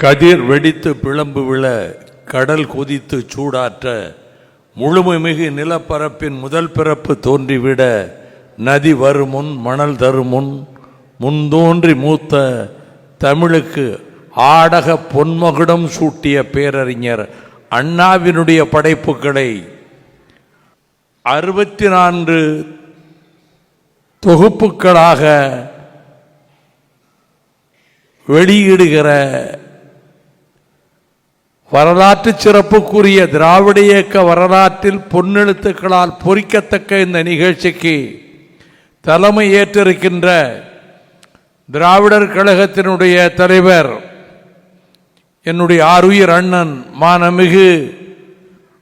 கதிர் வெடித்து பிளம்பு விழ கடல் கொதித்து சூடாற்ற முழுமைமிகு நிலப்பரப்பின் முதல் பிறப்பு தோன்றிவிட நதி வருமுன் மணல் தருமுன் முன்தோன்றி மூத்த தமிழுக்கு ஆடக பொன்மகுடம் சூட்டிய பேரறிஞர் அண்ணாவினுடைய படைப்புகளை அறுபத்தி நான்கு தொகுப்புகளாக வெளியிடுகிற வரலாற்று சிறப்புக்குரிய திராவிட இயக்க வரலாற்றில் பொன்னெழுத்துக்களால் பொறிக்கத்தக்க இந்த நிகழ்ச்சிக்கு தலைமை ஏற்றிருக்கின்ற திராவிடர் கழகத்தினுடைய தலைவர் என்னுடைய ஆருயிர் அண்ணன் மானமிகு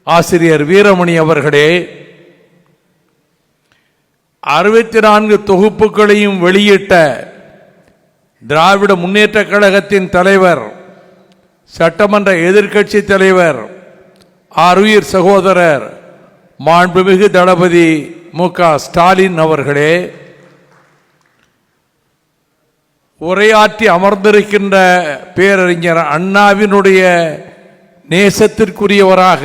ஆசிரியர் வீரமணி அவர்களே அறுபத்தி நான்கு தொகுப்புகளையும் வெளியிட்ட திராவிட முன்னேற்ற கழகத்தின் தலைவர் சட்டமன்ற எதிர்க்கட்சி தலைவர் ஆருயிர் சகோதரர் மாண்புமிகு தளபதி மு க ஸ்டாலின் அவர்களே உரையாற்றி அமர்ந்திருக்கின்ற பேரறிஞர் அண்ணாவினுடைய நேசத்திற்குரியவராக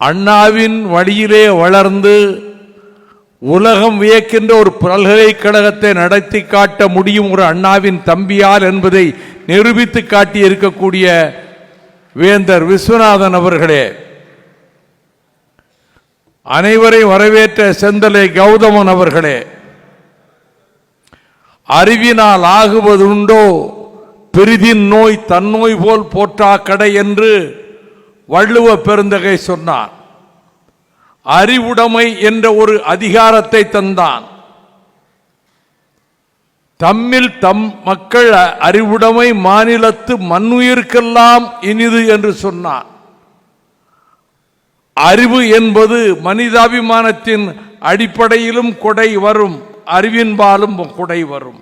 அண்ணாவின் வழியிலே வளர்ந்து உலகம் வியக்கின்ற ஒரு பல்கலைக்கழகத்தை நடத்தி காட்ட முடியும் ஒரு அண்ணாவின் தம்பியால் என்பதை நிரூபித்து காட்டி இருக்கக்கூடிய வேந்தர் விஸ்வநாதன் அவர்களே அனைவரை வரவேற்ற செந்தலை கௌதமன் அவர்களே அறிவினால் ஆகுவதுண்டோ பெரிதின் நோய் தன்னோய் போல் போற்றா கடை என்று வள்ளுவ பெருந்தகை சொன்னார். அறிவுடைமை என்ற ஒரு அதிகாரத்தை தந்தான். தம்மில் தம் மக்கள் அறிவுடைமை மாநிலத்து மண்ணுயிர்க்கெல்லாம் இனிது என்று சொன்னார். அறிவு என்பது மனிதாபிமானத்தின் அடிப்படையிலும் கொடை வரும் அறிவின்பாலும் கொடை வரும்.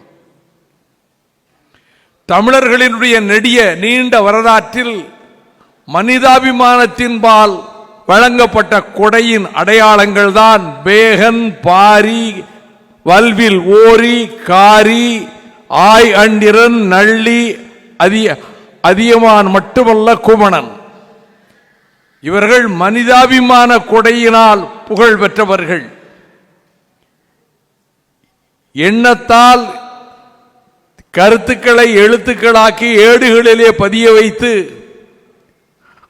தமிழர்களினுடைய நெடிய நீண்ட வரலாற்றில் மனிதாபிமானத்தின்பால் வழங்கப்பட்ட கொடையின் அடையாளங்கள் தான் பேகன் பாரி வல்வில் ஓரி காரி ஆய் அண்டிரன் நள்ளி அதிய அதியமான் மட்டுமல்ல குமணன். இவர்கள் மனிதாபிமான கொடையினால் புகழ் பெற்றவர்கள். எண்ணத்தால் கருத்துக்களை எழுத்துக்களாக்கி ஏடுகளிலே பதிய வைத்து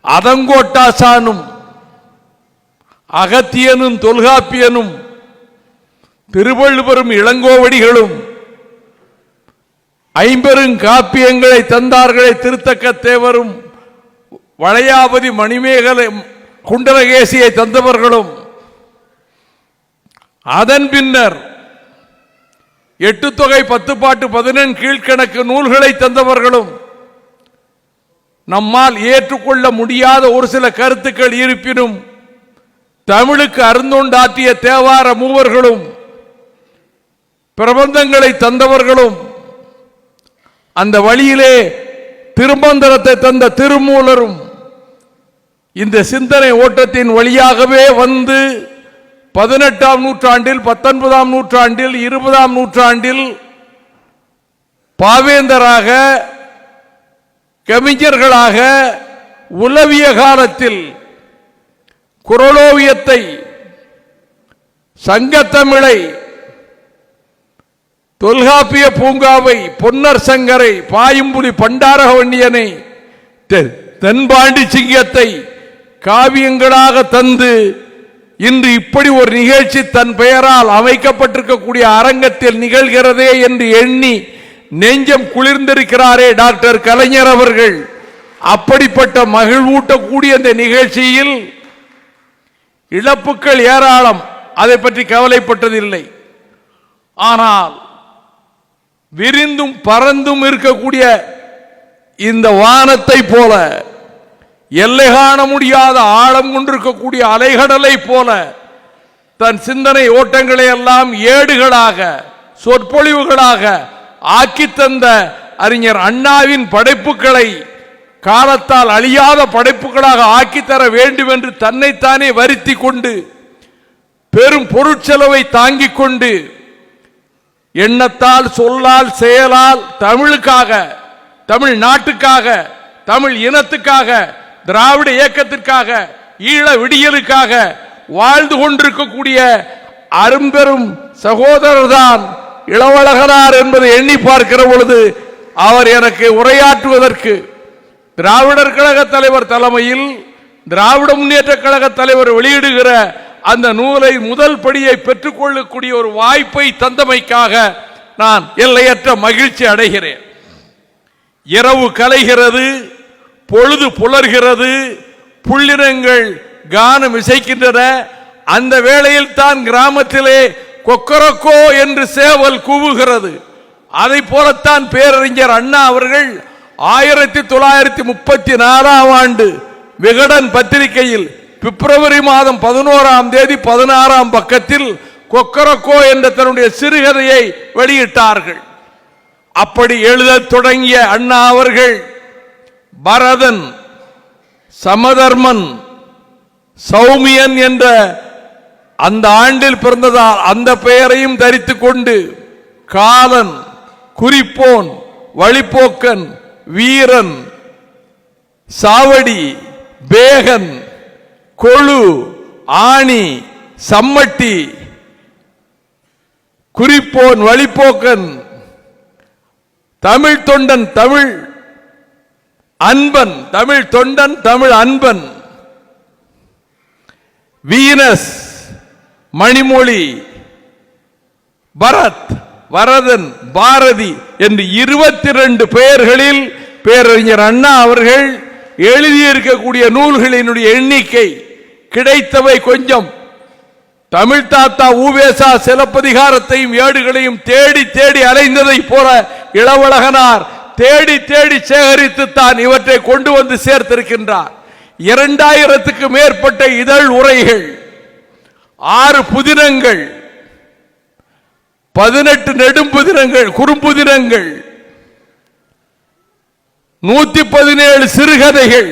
அதங்கோட்டாசானும் அகத்தியனும் தொல்காப்பியனும் திருவள்ளுவரும் இளங்கோவடிகளும் ஐம்பெரும் காப்பியங்களை தந்தார்களை திருத்தக்க தேவரும் வளையாபதி மணிமேகலை குண்டலகேசியை தந்தவர்களும் அதன் பின்னர் எட்டு தொகை பத்து பாட்டு பதினெண் கீழ்கணக்கு நூல்களை தந்தவர்களும் நம்மால் ஏற்றுக்கொள்ள முடியாத ஒரு சில கருத்துக்கள் இருப்பினும் தமிழுக்கு அருந்தொண்டாற்றிய தேவார மூவர்களும் பிரபந்தங்களை தந்தவர்களும் அந்த வழியிலே திருமந்திரத்தை தந்த திருமூலரும் இந்த சிந்தனை ஓட்டத்தின் வழியாகவே வந்து பதினெட்டாம் நூற்றாண்டில் பத்தொன்பதாம் நூற்றாண்டில் இருபதாம் நூற்றாண்டில் பாவேந்தராக கவிஞர்களாக உளவிய காலத்தில் குரலோவியத்தை சங்கத்தமிழை தொல்காப்பிய பூங்காவை பொன்னர் சங்கரை பாயும்புலி பண்டாரகவண்ணியனை தென்பாண்டி சிங்கத்தை காவியங்களாக தந்து இன்று இப்படி ஒரு நிகழ்ச்சி தன் பெயரால் அமைக்கப்பட்டிருக்கக்கூடிய அரங்கத்தில் நிகழ்கிறதே என்று எண்ணி நெஞ்சம் குளிர்ந்திருக்கிறாரே டாக்டர் கலைஞர் அவர்கள். அப்படிப்பட்ட மகிழ்வூட்டக்கூடிய இந்த நிகழ்ச்சியில் இழப்புக்கள் ஏராளம். அதை பற்றி கவலைப்பட்டதில்லை. ஆனால் விரிந்தும் பறந்தும் இருக்கக்கூடிய இந்த வானத்தை போல எல்லை காண முடியாத ஆழம் கொண்டிருக்கக்கூடிய அலைகடலை போல தன் சிந்தனை ஓட்டங்களை எல்லாம் ஏடுகளாக சொற்பொழிவுகளாக ஆக்கி தந்த அறிஞர் அண்ணாவின் படைப்புகளை காலத்தால் அழியாத படைப்புகளாக ஆக்கித்தர வேண்டும் என்று தன்னைத்தானே வருத்தி கொண்டு பெரும் பொருட்செலவை தாங்கிக் கொண்டு எண்ணத்தால் சொல்லால் செயலால் தமிழுக்காக தமிழ் நாட்டுக்காக தமிழ் இனத்துக்காக திராவிட இயக்கத்திற்காக ஈழ விடியலுக்காக வாழ்ந்து கொண்டிருக்கக்கூடிய அரும்பெரும் சகோதரர் தான் இளவழகனார் என்பதை எண்ணி பார்க்கிற பொழுது அவர் எனக்கு உரையாற்றுவதற்கு திராவிடர் கழக தலைவர் தலைமையில் திராவிட முன்னேற்ற கழக தலைவர் வெளியிடுகிற அந்த நூலை முதல் படியை பெற்றுக்கொள்ளக்கூடிய ஒரு வாய்ப்பை தந்தமைக்காக நான் எல்லையற்ற மகிழ்ச்சி அடைகிறேன். இரவு கலைகிறது பொழுது புலர்கிறது புள்ளினங்கள் கானம் இசைக்கின்றன. அந்த வேளையில் தான் கிராமத்திலே கொக்கரக்கோ என்று சேவல் கூவுகிறது. அதை போலத்தான் பேரறிஞர் அண்ணா அவர்கள் ஆயிரத்தி தொள்ளாயிரத்தி முப்பத்தி நாலாம் ஆண்டு விகடன் பத்திரிகையில் பிப்ரவரி மாதம் பதினோராம் தேதி பதினாறாம் பக்கத்தில் கொக்கரக்கோ என்ற தன்னுடைய சிறுகதையை வெளியிட்டார்கள். அப்படி எழுதத் தொடங்கிய அண்ணா அவர்கள் பரதன் சமதர்மன் சௌமியன் என்ற அந்த ஆண்டில் பிறந்ததால் அந்த பெயரையும் தரித்து கொண்டு காலன் குறிப்போன் வழிப்போக்கன் வீரன் சாவடி பேகன் கொழு ஆணி சம்மட்டி குறிப்போன் வழிப்போக்கன் தமிழ் தொண்டன் தமிழ் அன்பன் தமிழ் தொண்டன் தமிழ் அன்பன். வீனஸ் மணிமொழி பரத் வரதன் பாரதி என்று இருபத்தி ரெண்டு பெயர்களில் பேரறிஞர் அண்ணா அவர்கள் எழுதியிருக்கக்கூடிய நூல்களினுடைய எண்ணிக்கை கிடைத்தவை கொஞ்சம். தமிழ் தாத்தா ஊவேசா சிலப்பதிகாரத்தையும் ஏடுகளையும் தேடி தேடி அலைந்ததை போல இளவழகனார் தேடி தேடி சேகரித்து தான் இவற்றை கொண்டு வந்து சேர்த்திருக்கின்றார். இரண்டாயிரத்துக்கு மேற்பட்ட இதழ் உரைகள் ஆறு புதினங்கள் பதினெட்டு நெடும்புதினங்கள் குறும்புதினங்கள் நூத்தி பதினேழு சிறுகதைகள்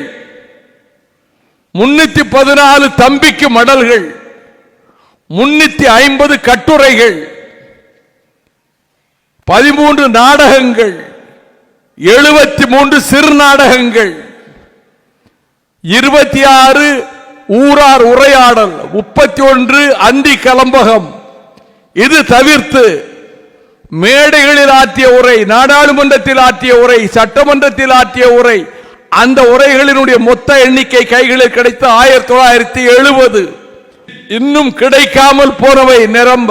முன்னூத்தி பதினாலு தம்பிக்கு மடல்கள் முன்னூத்தி ஐம்பது கட்டுரைகள் பதிமூன்று நாடகங்கள் எழுபத்தி மூன்று சிறு நாடகங்கள் இருபத்தி ஆறு ஊரார் உரையாடல் முப்பத்தி ஒன்று அந்தி கலம்பகம் இது தவிர்த்து மேடைகளில் ஆற்றிய உரை நாடாளுமன்றத்தில் ஆற்றிய உரை சட்டமன்றத்தில் ஆற்றிய உரை அந்த உரைகளினுடைய மொத்த எண்ணிக்கை கைகளில் கிடைத்த ஆயிரத்தி தொள்ளாயிரத்தி எழுபது. இன்னும் கிடைக்காமல் போனவை நிரம்ப.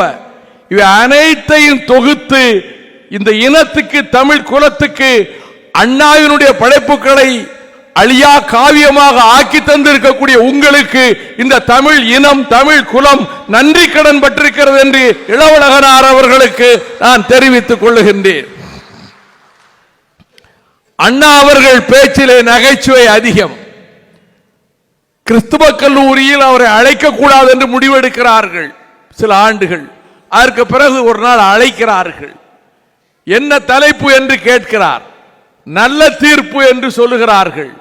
இவை அனைத்தையும் தொகுத்து இந்த இனத்துக்கு தமிழ் குலத்துக்கு அண்ணாவினுடைய படைப்புகளை அழியா காவியமாக ஆக்கி தந்திருக்கக்கூடிய உங்களுக்கு இந்த தமிழ் இனம் தமிழ் குலம் நன்றி கடன் பட்டிருக்கிறது என்று இளவழகனார் அவர்களுக்கு நான் தெரிவித்துக் கொள்ளுகின்றேன். அண்ணா அவர்கள் பேச்சிலே நகைச்சுவை அதிகம். கிறிஸ்துவ கல்லூரியில் அவரை அழைக்க கூடாது என்று முடிவெடுக்கிறார்கள் சில ஆண்டுகள். அதற்கு பிறகு ஒரு நாள் அழைக்கிறார்கள். என்ன தலைப்பு என்று கேட்கிறார். நல்ல தீர்ப்பு என்று சொல்லுகிறார்கள்.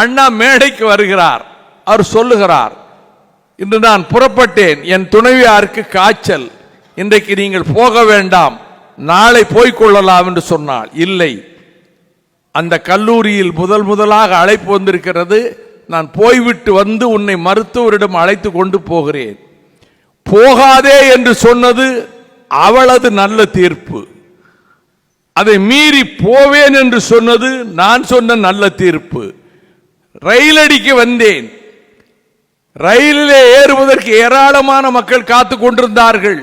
அண்ணா மேடைக்கு வருகிறார். அவர் சொல்லுகிறார் இன்று நான் புறப்பட்டேன். என் துணைவியாருக்கு காய்ச்சல். இன்றைக்கு நீங்கள் போக வேண்டாம். நாளை போய்கொள்ளலாம் என்று சொன்னால் இல்லை. அந்த கல்லூரியில் முதல் முதலாக அழைப்பு வந்திருக்கிறது. நான் போய்விட்டு வந்து உன்னை மருத்துவரிடம் அழைத்து கொண்டு போகிறேன். போகாதே என்று சொன்னது அவளது நல்ல தீர்ப்பு. அதை மீறி போவேன் என்று சொன்னது நான் சொன்ன நல்ல தீர்ப்பு. ரயில் அடிக்க வந்தேன். ரயிலிலே ஏறுவதற்கு ஏராளமான மக்கள் காத்து கொண்டிருந்தார்கள்.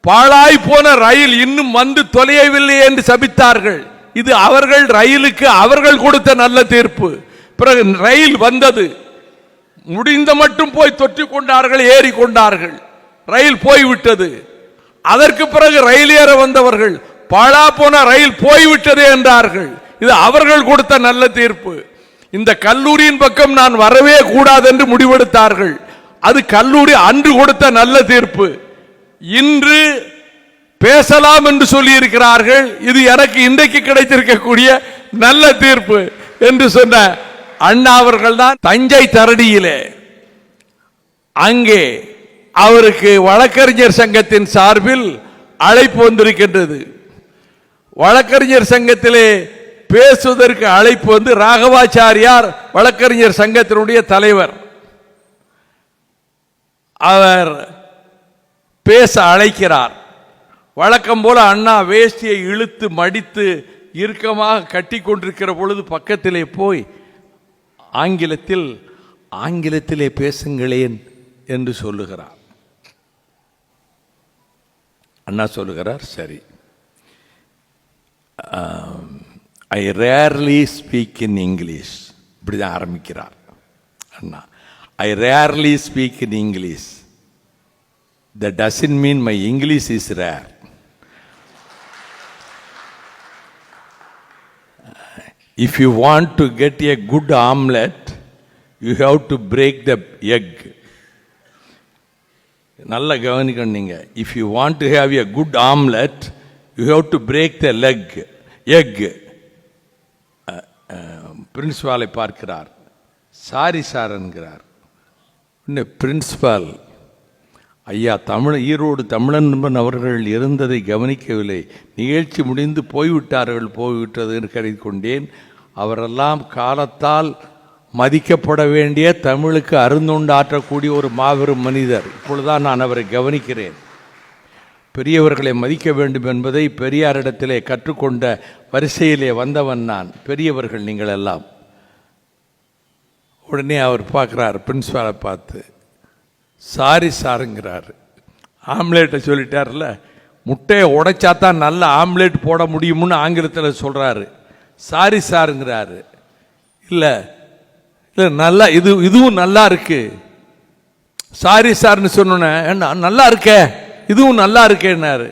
பாழாய் போன ரயில் இன்னும் வந்து தொலையவில்லை என்று சபித்தார்கள். இது அவர்கள் ரயிலுக்கு அவர்கள் கொடுத்த நல்ல தீர்ப்பு. பிறகு ரயில் வந்தது. முடிந்த மட்டும் போய் தொற்றி கொண்டார்கள் ஏறி கொண்டார்கள். ரயில் போய்விட்டது. அதற்கு பிறகு ரயில் ஏற வந்தவர்கள் பாழா போன ரயில் போய்விட்டது என்றார்கள். இது அவர்கள் கொடுத்த நல்ல தீர்ப்பு. இந்த கல்லூரியின் பக்கம் நான் வரவே கூடாது என்று முடிவெடுத்தார்கள். அது கல்லூரி அன்று கொடுத்த நல்ல தீர்ப்பு. இன்று பேசலாம் என்று சொல்லி இருக்கிறார்கள் இது எனக்கு இன்றைக்கு கிடைத்திருக்கக்கூடிய நல்ல தீர்ப்பு என்று சொன்ன அண்ணா அவர்கள் தான் தஞ்சை தரடியிலே. அங்கே அவருக்கு வழக்கறிஞர் சங்கத்தின் சார்பில் அழைப்பு வந்திருக்கின்றது. வழக்கறிஞர் சங்கத்திலே பேசுவதற்கு அழைப்பு வந்து ராகவாச்சாரியார் வழக்கறிஞர் சங்கத்தினுடைய தலைவர். அவர் பேச அழைக்கிறார். வழக்கம் போல அண்ணா வேஷ்டியை இழுத்து மடித்து இறுக்கமாக கட்டி கொண்டிருக்கிற பொழுது பக்கத்திலே போய் ஆங்கிலத்தில் ஆங்கிலத்திலே பேசுங்களேன் என்று சொல்லுகிறார். அண்ணா சொல்லுகிறார் சரி. I rarely speak in English இப்படி தான் ஆரம்பிக்கிறார் Anna. I rarely speak in English the doesn't mean my English is rare if you want to get a good omelette you have to break the egg நல்லா கவனிக்கணும் நீங்கள் if you want to have a good omelette you have to break the leg egg பிரின்ஸ்பாலை பார்க்கிறார். Sorry sir என்கிறார். இன்னும் principal ஐயா தமிழ் ஈரோடு தமிழன்பன் அவர்கள் இருந்ததை கவனிக்கவில்லை. நிகழ்ச்சி முடிந்து போய்விட்டார்கள் போய்விட்டது என்று கருதி கொண்டேன் அவரெல்லாம் காலத்தால் மதிக்கப்பட வேண்டிய தமிழுக்கு அருந்துண்டாற்றக்கூடிய ஒரு மாபெரும் மனிதர். இப்பொழுதுதான் நான் அவரை கவனிக்கிறேன். பெரியவர்களை மதிக்க வேண்டும் என்பதை பெரியாரிடத்திலே கற்றுக்கொண்ட வரிசையிலே வந்தவன் நான். பெரியவர்கள் நீங்கள் எல்லாம் உடனே அவர் பார்க்குறார் பிரின்ஸ்பாலை பார்த்து. சாரி சாருங்கிறாரு. ஆம்லேட்டை சொல்லிட்டார்ல முட்டையை உடைச்சா தான் நல்ல ஆம்லேட் போட முடியும்னு ஆங்கிலத்தில் சொல்கிறாரு சாரி சாருங்கிறாரு. இல்லை இல்லை நல்லா இது இதுவும் நல்லா இருக்கு. சாரி சார்னு சொன்னோன்னே என்ன நல்லா இருக்கே. இதுவும் நல்லா இருக்கேன்னாரு.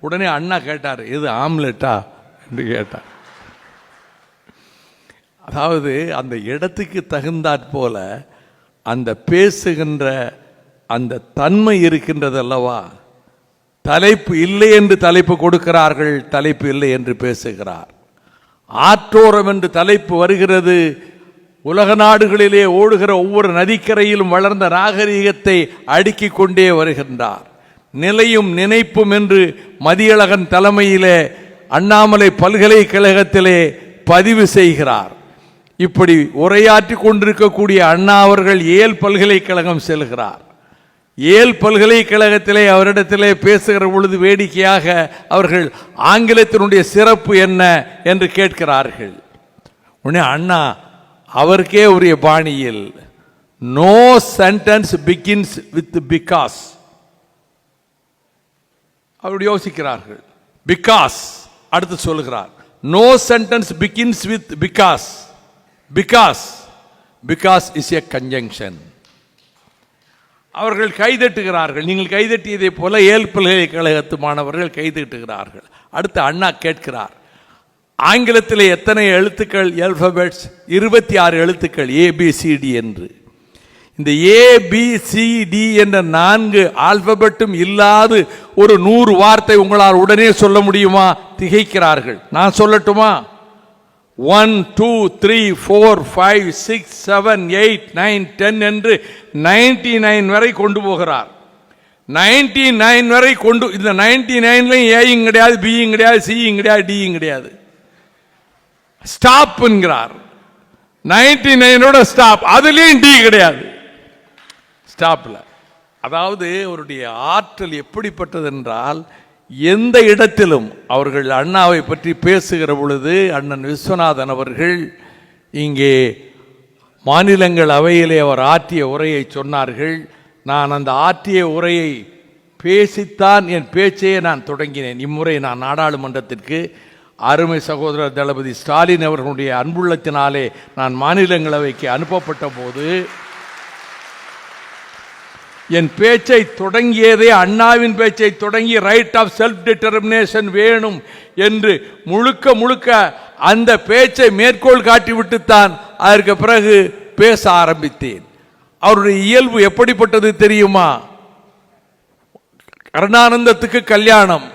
உடனே அண்ணா கேட்டார் இது ஆம்லெட்டா? என்று கேட்டார். அதாவது அந்த இடத்துக்கு தகுந்தாற் போல அந்த பேசுகின்ற அந்த தன்மை இருக்கின்றது அல்லவா? தலைப்பு இல்லை என்று தலைப்பு கொடுக்கிறார்கள் தலைப்பு இல்லை என்று பேசுகிறார். ஆற்றோரம் என்று தலைப்பு வருகிறது. உலக நாடுகளிலே ஓடுகிற ஒவ்வொரு நதிக்கரையிலும் வளர்ந்த நாகரீகத்தை அடுக்கிக் கொண்டே வருகின்றார். நிலையும் நினைப்பும் என்று மதியழகன் தலைமையிலே அண்ணாமலை பல்கலைக்கழகத்திலே பதிவு செய்கிறார். இப்படி உரையாற்றி கொண்டிருக்கக்கூடிய அண்ணா அவர்கள் ஏல் பல்கலைக்கழகம் செல்கிறார். ஏல் பல்கலைக்கழகத்திலே அவரிடத்திலே பேசுகிற பொழுது வேடிக்கையாக அவர்கள் ஆங்கிலத்தினுடைய சிறப்பு என்ன என்று கேட்கிறார்கள். உடனே அண்ணா அவருக்கே உரிய பாணியில் no sentence begins with because அப்படி யோசிக்கிறார்கள். பிகாஸ் அடுத்து சொல்லுகிறார். No sentence begins with because because because is a conjunction அவர்கள் கைதட்டுகிறார்கள். நீங்கள் கைதட்டியதை போல ஏல் பல்கலைக்கழகத்து மாணவர்கள் கைதட்டுகிறார்கள். அடுத்து அண்ணா கேட்கிறார். ஆங்கிலத்தில் எத்தனை எழுத்துக்கள் அல்பபெட்ஸ் இருபத்தி ஆறு எழுத்துக்கள் ஏபிசிடி என்று. இந்த ஏபிசிடி என்ற நான்கு ஆல்பபெட்டும் இல்லாது ஒரு நூறு வார்த்தை உங்களால் உடனே சொல்ல முடியுமா? திகைக்கிறார்கள். நான் சொல்லட்டுமா? One two three four five six seven eight nine ten என்று நைன்டி நைன் வரை கொண்டு போகிறார். நைன்டி நைன் வரை கொண்டு இந்த நைன்டி நைன்லையும் ஏயும் கிடையாது பியும் கிடையாது சியும் கிடையாது டியும் கிடையாது. ஸ்டாப் என்கிறார். நைன்டி நைனோட ஸ்டாப் அதுலேயும் டி கிடையாது. ஸ்டாப்பில் அதாவது அவருடைய ஆற்றல் எப்படிப்பட்டது என்றால் எந்த இடத்திலும் அவர்கள் அண்ணாவை பற்றி பேசுகிற பொழுது அண்ணன் விஸ்வநாதன் அவர்கள் இங்கே மாநிலங்கள் அவையிலே அவர் ஆற்றிய உரையை சொன்னார்கள். நான் அந்த ஆற்றிய உரையை பேசித்தான் என் பேச்சையே நான் தொடங்கினேன். இம்முறை நான் நாடாளுமன்றத்திற்கு அருமை சகோதரர் தளபதி ஸ்டாலின் அவர்களுடைய அன்புள்ளத்தினாலே நான் மாநிலங்களவைக்கு அனுப்பப்பட்ட போது என் பேச்சை தொடங்கியதே அண்ணாவின் பேச்சை தொடங்கி ரைட் ஆஃப் செல்ஃப் டிட்டர்மினேஷன் வேணும் என்று முழுக்க முழுக்க அந்த பேச்சை மேற்கோள் காட்டிவிட்டுத்தான் அதற்கு பிறகு பேச ஆரம்பித்தேன். அவருடைய இயல்பு எப்படிப்பட்டது தெரியுமா? கருணானந்தத்துக்கு கல்யாணம்.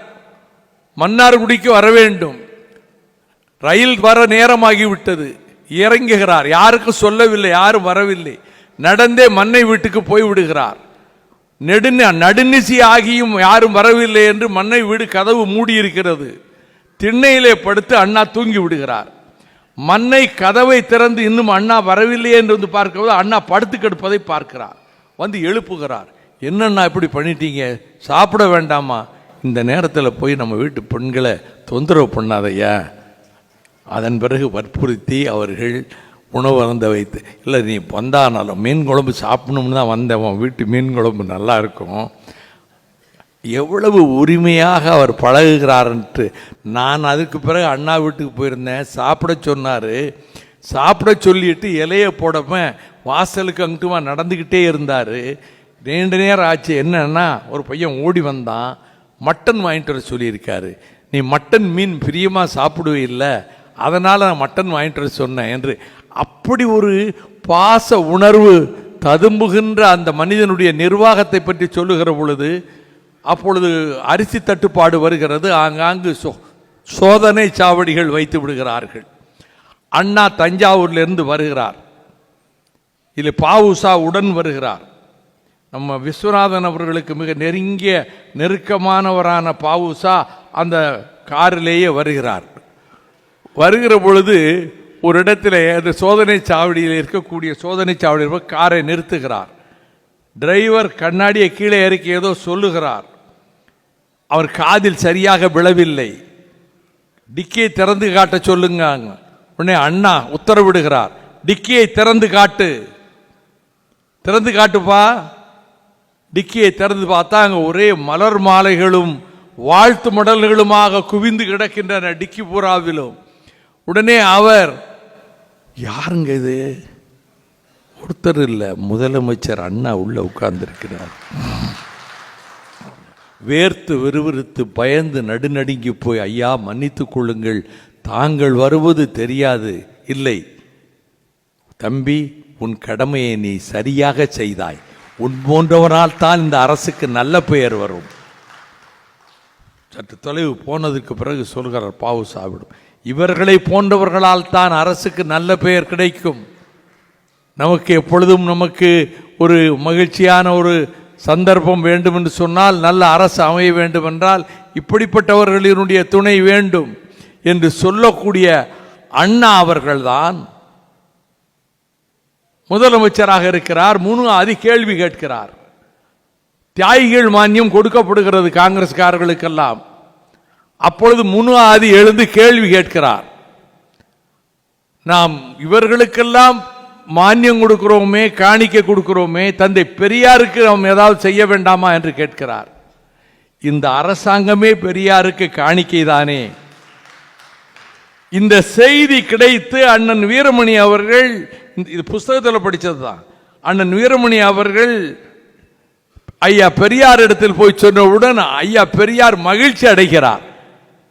மன்னார்குடிக்கு வர வேண்டும். ரயில் வர நேரமாகிவிட்டது. இறங்குகிறார். யாருக்கும் சொல்லவில்லை யாரும் வரவில்லை. நடந்தே மண்ணை வீட்டுக்கு போய் விடுகிறார். நெடுந நடுநிசி ஆகியும் யாரும் வரவில்லை என்று மண்ணை வீடு கதவு மூடியிருக்கிறது. திண்ணையிலே படுத்து அண்ணா தூங்கி விடுகிறார். மண்ணை கதவை திறந்து இன்னும் அண்ணா வரவில்லையே என்று வந்து பார்க்கும்போது அண்ணா படுத்து கெடுப்பதை பார்க்கிறார். வந்து எழுப்புகிறார். என்னண்ணா இப்படி பண்ணிட்டீங்க? சாப்பிட வேண்டாமா? இந்த நேரத்தில் போய் நம்ம வீட்டு பெண்களை தொந்தரவு பண்ணாதையா அதன் பிறகு வற்புறுத்தி அவர்கள் உணவு அருந்த வைத்து இல்லை நீ வந்தானாலும் மீன் குழம்பு சாப்பிடணும்னு தான் வந்தேன் உன் வீட்டு மீன் குழம்பு நல்லா இருக்கும். எவ்வளவு உரிமையாக அவர் பழகுகிறார்ன்ட்டு நான் அதுக்கு பிறகு அண்ணா வீட்டுக்கு போயிருந்தேன். சாப்பிட சொன்னார். சாப்பிட சொல்லிட்டு இலையை போடாம வாசலுக்கு அங்கிட்டுமா நடந்துக்கிட்டே இருந்தார். நீண்ட நேரம் ஆச்சு. என்னன்னா ஒரு பையன் ஓடி வந்தான். மட்டன் வாங்கிட்டு வர சொல்லியிருக்காரு. நீ மட்டன் மீன் பிரியமாக சாப்பிடுவே இல்லை. அதனால் நான் மட்டன் வாங்கிட்டு வர சொன்னேன் என்று அப்படி ஒரு பாச உணர்வு ததும்புகின்ற அந்த மனிதனுடைய நிர்வாகத்தை பற்றி சொல்லுகிற பொழுது அப்பொழுது அரிசி தட்டுப்பாடு வருகிறது. ஆங்காங்கு சோ சோதனை சாவடிகள் வைத்து விடுகிறார்கள். அண்ணா தஞ்சாவூர்லேருந்து வருகிறார். இல்லை பாவுசா உடன் வருகிறார். நம்ம விஸ்வநாதன் அவர்களுக்கு மிக நெருங்கிய நெருக்கமானவரான பாவுசா அந்த காரிலேயே வருகிறார். வருகிற பொழுது ஒரு இடத்துல அந்த சோதனை சாவடியில் இருக்கக்கூடிய சோதனை சாவடியில் போய் காரை நிறுத்துகிறார். டிரைவர் கண்ணாடியை கீழே இறக்கி ஏதோ சொல்லுகிறார். அவர் காதில் சரியாக விழவில்லை. டிக்கியை திறந்து காட்ட சொல்லுங்க உடனே அண்ணா உத்தரவிடுகிறார். டிக்கியை திறந்து காட்டு. திறந்து காட்டுப்பா. டிக்கியை திறந்து பார்த்தா அங்கே ஒரே மலர் மாலைகளும் வாழ்த்து மடல்களுமாக குவிந்து கிடக்கின்றன டிக்கி பூராவிலும். உடனே அவர் யாருங்க இது? ஒருத்தர் இல்லை முதலமைச்சர் அண்ணா உள்ள உட்கார்ந்துருக்கிறார். வேர்த்து விறுவிறுத்து பயந்து நடுநடுங்கி போய் ஐயா மன்னித்து கொள்ளுங்கள். தாங்கள் வருவது தெரியாது. இல்லை. தம்பி உன் கடமையை நீ சரியாக செய்தாய். உன் போன்றவனால் தான் இந்த அரசுக்கு நல்ல பெயர் வரும். சற்று தொலைவு போனதுக்கு பிறகு சொல்கிறார் பாவு சாவிடும். இவர்களை போன்றவர்களால் தான் அரசுக்கு நல்ல பெயர் கிடைக்கும். நமக்கு எப்பொழுதும் நமக்கு ஒரு மகிழ்ச்சியான ஒரு சந்தர்ப்பம் வேண்டும் என்று சொன்னால் நல்ல அரசு அமைய வேண்டும் என்றால் இப்படிப்பட்டவர்களினுடைய துணை வேண்டும் என்று சொல்லக்கூடிய அண்ணா அவர்கள்தான். முதலமைச்சராக இருக்கிறார் முனு அதி கேள்வி கேட்கிறார். தியாகிகள் மானியம் கொடுக்கப்படுகிறது காங்கிரஸ்காரர்களுக்கெல்லாம். அப்பொழுது முனு ஆதி எழுந்து கேள்வி கேட்கிறார். நாம் இவர்களுக்கெல்லாம் மானியம் கொடுக்கிறோமே காணிக்கை கொடுக்கிறோமே தந்தை பெரியாருக்கு நாம் ஏதாவது செய்ய வேண்டாமா என்று கேட்கிறார். இந்த அரசாங்கமே பெரியாருக்கு காணிக்கை தானே. இந்த செய்தி கிடைத்து அண்ணன் வீரமணி அவர்கள் இந்த- இது புஸ்தகத்தில் படித்தது தான் அண்ணன் வீரமணி அவர்கள் ஐயா பெரியார் இடத்தில் போய் சொன்னவுடன் ஐயா பெரியார் மகிழ்ச்சி அடைகிறார்.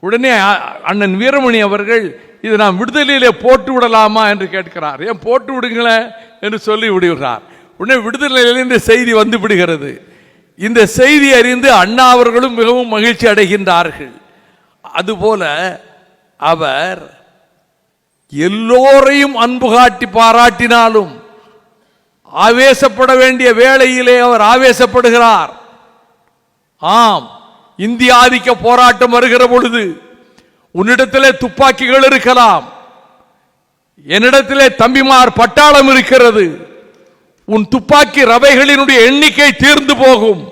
உடனே அண்ணன் வீரமணி அவர்கள் இது நாம் விடுதலையிலே போட்டு விடலாமா? என்று கேட்கிறார். ஏன் போட்டு விடுங்களேன்? என்று சொல்லி விடுகிறார். உடனே விடுதலையில இந்த செய்தி வந்து விடுகிறது. இந்த செய்தி அறிந்து அண்ணா அவர்களும் மிகவும் மகிழ்ச்சி அடைகின்றார்கள். அதுபோல அவர் எல்லோரையும் அன்பு காட்டி பாராட்டினாலும் ஆவேசப்பட வேண்டிய வேளையிலே அவர் ஆவேசப்படுகிறார். ஆம் இந்திய ஆதிக்க போராட்டம் வருகிற பொழுது உன்னிடத்திலே துப்பாக்கிகள் இருக்கலாம். என்னிடத்திலே தம்பிமார் பட்டாளம் இருக்கிறது. உன் துப்பாக்கி ரவைகளினுடைய எண்ணிக்கை தீர்ந்து போகும்.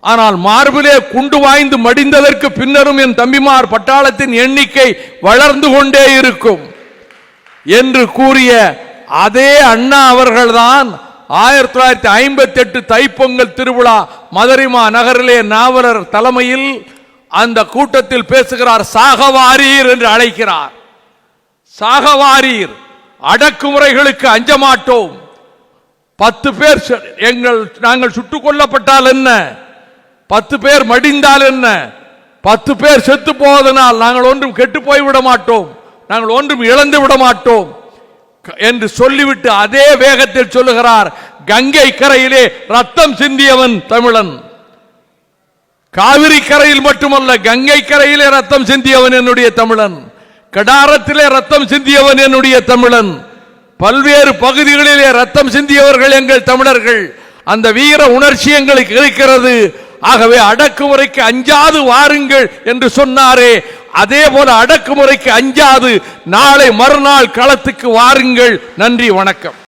ஆனால் மார்பிலே குண்டு வாய்ந்து மடிந்ததற்கு பின்னரும் என் தம்பிமார் பட்டாளத்தின் எண்ணிக்கை வளர்ந்து கொண்டே இருக்கும். என்று கூறிய அதே அண்ணா அவர்கள்தான் ஆயிரத்தி தொள்ளாயிரத்தி ஐம்பத்தி எட்டு தைப்பொங்கல் திருவிழா மதுரைமா நகரிலே நாவலர் தலைமையில் அந்த கூட்டத்தில் பேசுகிறார் சாகவாரீர் என்று அழைக்கிறார். சாகவாரீர் அடக்குமுறைகளுக்கு அஞ்ச மாட்டோம் பத்து பேர் எங்கள் நாங்கள் சுட்டுக் கொல்லப்பட்டால் என்ன? பத்து பேர் மடிந்தால் என்ன? பத்து பேர் செத்து போவதனால் நாங்கள் ஒன்றும் கெட்டு போய் விட மாட்டோம். நாங்கள் ஒன்றும் இழந்து விட மாட்டோம். என்று சொல்லிவிட்டு அதே வேகத்தில் சொல்லுகிறார். கங்கை கரையிலே ரத்தம் சிந்தியவன் தமிழன். காவிரி கரையில் மட்டுமல்ல கங்கை கரையிலே ரத்தம் சிந்தியவன் என்னுடைய தமிழன். கடாரத்திலே ரத்தம் சிந்தியவன் என்னுடைய தமிழன். பல்வேறு பகுதிகளிலே ரத்தம் சிந்தியவர்கள் எங்கள் தமிழர்கள். அந்த வீர உணர்ச்சி எங்களுக்கு இருக்கிறது. ஆகவே அடக்குமுறைக்கு அஞ்சாது வாருங்கள் என்று சொன்னாரே. அதே போல அடக்குமுறைக்கு அஞ்சாது நாளை மறுநாள் களத்துக்கு வாருங்கள். நன்றி வணக்கம்.